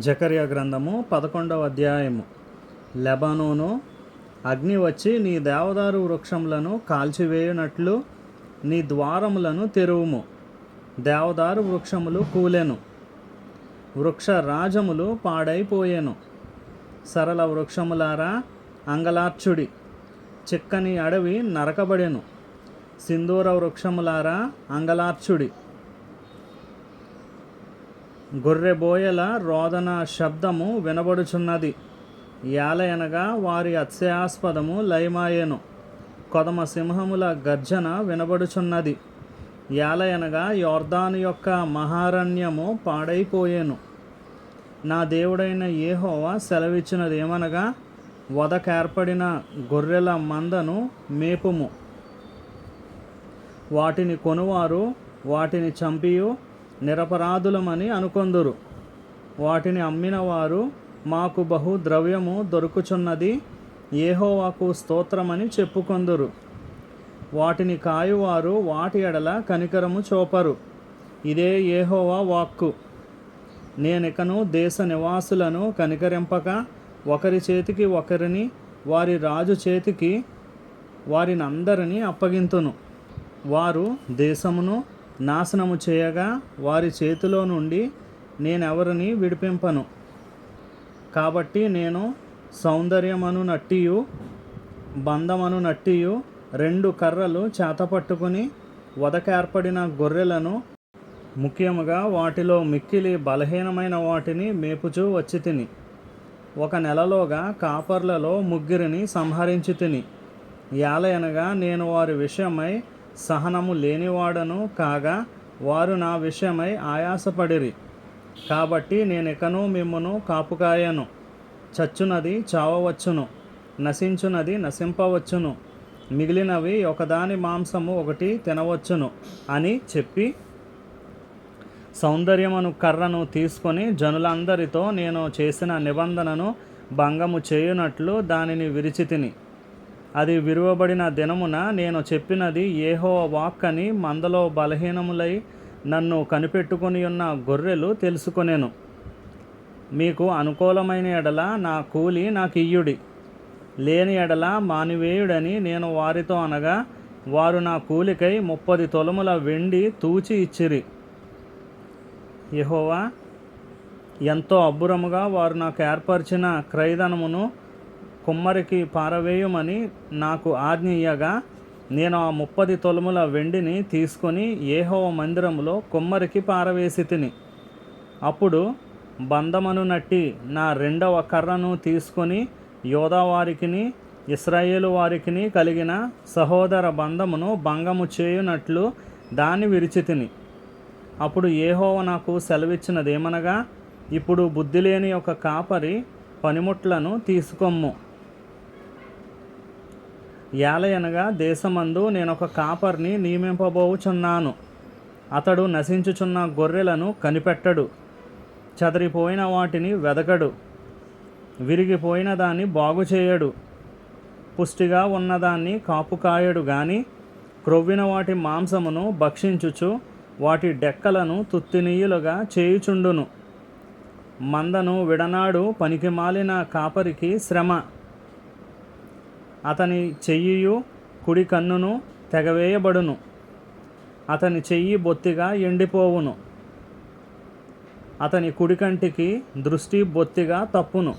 జకర్య గ్రంథము పదకొండవ అధ్యాయము. లెబనోను అగ్ని వచ్చి నీ దేవదారు వృక్షములను కాల్చివేయునట్లు నీ ద్వారములను తెరువుము. దేవదారు వృక్షములు కూలెను. వృక్ష రాజములు పాడైపోయెను. సరళ వృక్షములారా అంగలార్చుడి. చిక్కని అడవి నరకబడెను. సింధూర వృక్షములారా అంగలార్చుడి. గొర్రెబోయల రోదన శబ్దము వినబడుచున్నది. యాలయనగా వారి అత్యాస్పదము లయమాయెను. కొదమ సింహముల గర్జన వినబడుచున్నది. యాలయనగా యోర్దాను యొక్క మహారణ్యము పాడైపోయేను. నా దేవుడైన ఏహోవా సెలవిచ్చినది ఏమనగా వదకేర్పడిన గొర్రెల మందను మేపుము. వాటిని కొనువారు వాటిని చంపియు నిరపరాధులమని అనుకొందురు. వాటిని అమ్మిన వారు మాకు బహు ద్రవ్యము దొరుకుచున్నది ఏహోవాకు స్తోత్రమని చెప్పుకొందురు. వాటిని కాయువారు వాటి ఎడల కనికరము చూపరు. ఇదే ఏహోవా వాక్కు. నేనికను దేశ నివాసులను కనికరింపక ఒకరి చేతికి ఒకరిని వారి రాజు చేతికి వారినందరినీ అప్పగింతును. వారు దేశమును నాశనము చేయగా వారి చేతిలో నుండి నేనెవరిని విడిపింపను? కాబట్టి నేను సౌందర్యమను నట్టియు బంధమను నట్టియు రెండు కర్రలు చేతపట్టుకుని వదకేర్పడిన గొర్రెలను ముఖ్యముగా వాటిలో మిక్కిలి బలహీనమైన వాటిని మేపుచూ వచ్చి తిని ఒక నెలలోగా కాపర్లలో ముగ్గురిని సంహరించి తిని యాలయనగా నేను వారి విషయమై సహనము లేనివాడను కాగా వారు నా విషయమై ఆయాసపడిరి. కాబట్టి నేనికను మిమ్మును కాపుకాయను. చచ్చునది చావవచ్చును. నశించునది నశింపవచ్చును. మిగిలినవి ఒకదాని మాంసము ఒకటి తినవచ్చును అని చెప్పి సౌందర్యమును కర్రను తీసుకొని జనులందరితో నేను చేసిన నిబంధనను భంగము చేయునట్లు దానిని విరిచితిని. అది విరువబడిన దినమున నేను చెప్పినది ఏహో వాక్ అని మందలో బలహీనములై నన్ను కనిపెట్టుకొని ఉన్న గొర్రెలు తెలుసుకొనేను. మీకు అనుకూలమైన ఎడల నా కూలి నాకు ఇయ్యుడి లేని ఎడల మానివేయుడని నేను వారితో అనగా వారు నా కూలికై ముప్పది తొలముల వెండి తూచి ఇచ్చిరి. యహోవా ఎంతో అబ్బురముగా వారు నాకు ఏర్పరిచిన క్రయధనమును కుమ్మరికి పారవేయమని నాకు ఆజ్ఞ ఇయ్యగా నేను ఆ ముప్పది తొలముల వెండిని తీసుకొని ఏహోవ మందిరములో కుమ్మరికి పారవేసి తిని. అప్పుడు బంధమను నట్టి నా రెండవ కర్రను తీసుకొని యోధా వారికిని ఇస్రాయేలు వారికిని కలిగిన సహోదర బంధమును భంగము చేయునట్లు దాన్ని విరిచి తిని. అప్పుడు ఏహోవ నాకు సెలవిచ్చినదేమనగా ఇప్పుడు బుద్ధి లేని ఒక కాపరి పనిముట్లను తీసుకొమ్ము. యాలయనగా దేశమందు నేను ఒక కాపర్ని నియమింపబోచున్నాను. అతడు నశించుచున్న గొర్రెలను కనిపెట్టడు. చదిరిపోయిన వాటిని వెదకడు. విరిగిపోయిన దాన్ని బాగు చేయడు పుష్టిగా ఉన్నదాన్ని కాపుకాయడు గాని క్రొవ్విన వాటి మాంసమును భక్షించుచు వాటి డెక్కలను తుత్తినీయులుగా చేయుచుండును. మందను విడనాడు పనికిమాలిన కాపరికి శ్రమ. అతని చెయ్యియు కుడి కన్నును తెగవేయబడును. అతని చెయ్యి బొత్తిగా ఎండిపోవును. అతని కుడి కంటికి దృష్టి బొత్తిగా తప్పును.